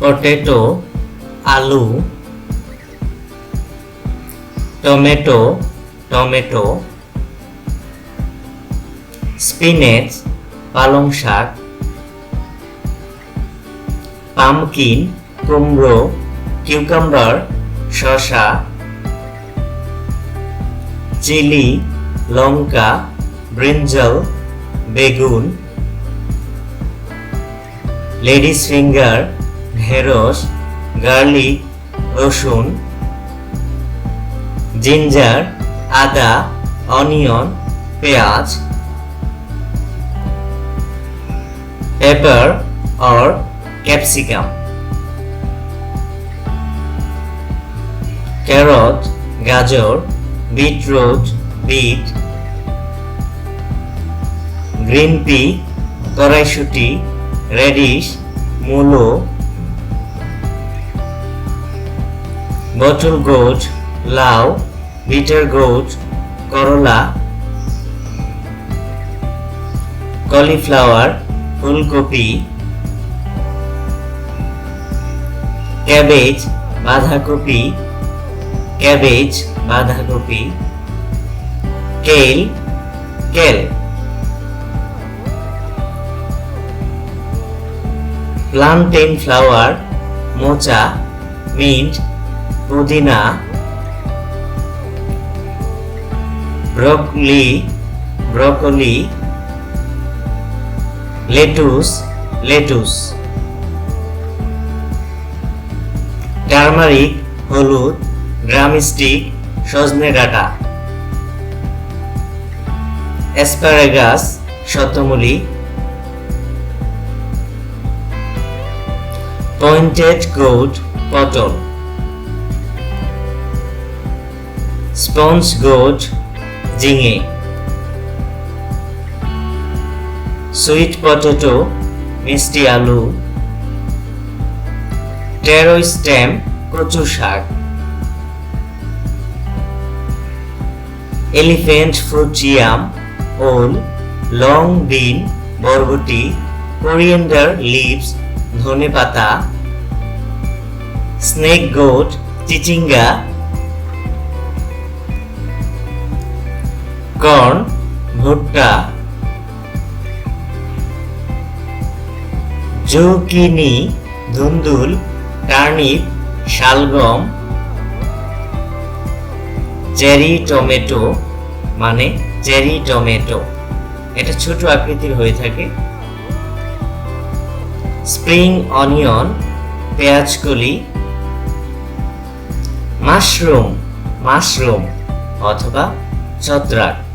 Potato আলু, tomato tomato spinach পালং শাক পামকিন কুমড়ো কিউকাম্বার শসা চিলি লঙ্কা ব্রিঞ্জল বেগুন লেডিস ফিঙ্গার ঢেঁড়স, গার্লিক, রসুন, জিঞ্জার, আদা, অনিয়ন, পেঁয়াজ, পেপার or ক্যাপসিকাম, ক্যারট, গাজর, বিটরুট, বিট, গ্রিন পি, কড়াইশুটি, রেডিশ, মূলো বটল গোট, লাউ, বিটার গোট, করলা, কলিফ্লাওয়ার, ফুলকপি, ক্যাবেজ, বাঁধাকপি ক্যাবেজ, বাঁধাকপি, কেল কেল, প্লান্টেন ফ্লাওয়ার, মোচা, মিন্ট পুদিনা, broccoli broccoli, lettuce lettuce. Turmeric, হলুদ ড্রামস্টিক সজনে ডাঁটা। অ্যাসপারাগাস শতমূলি পয়েন্টেড গোট পটল। স্পঞ্জ গোট ঝিঙে সুইট পটেটো, মিষ্টি আলু। টেরো স্টেম, কচু শাক। এলিফেন্ট ফ্রুট ইয়াম ওল, লং বিন, বরবটি, কোরিয়েন্ডার লিভস ধনে পাতা স্নেক গোট, চিচিঙ্গা। কর্ন, ভুট্টা, জুকিনি, ধুন্দুল, টার্নিপ, শালগম, চেরি টমেটো মানে চেরি টমেটো। এটা ছোট আকৃতির হয়ে থাকে। স্প্রিং অনিয়ন পেঁয়াজকলি মাশরুম মাশরুম অথবা ছত্রাক।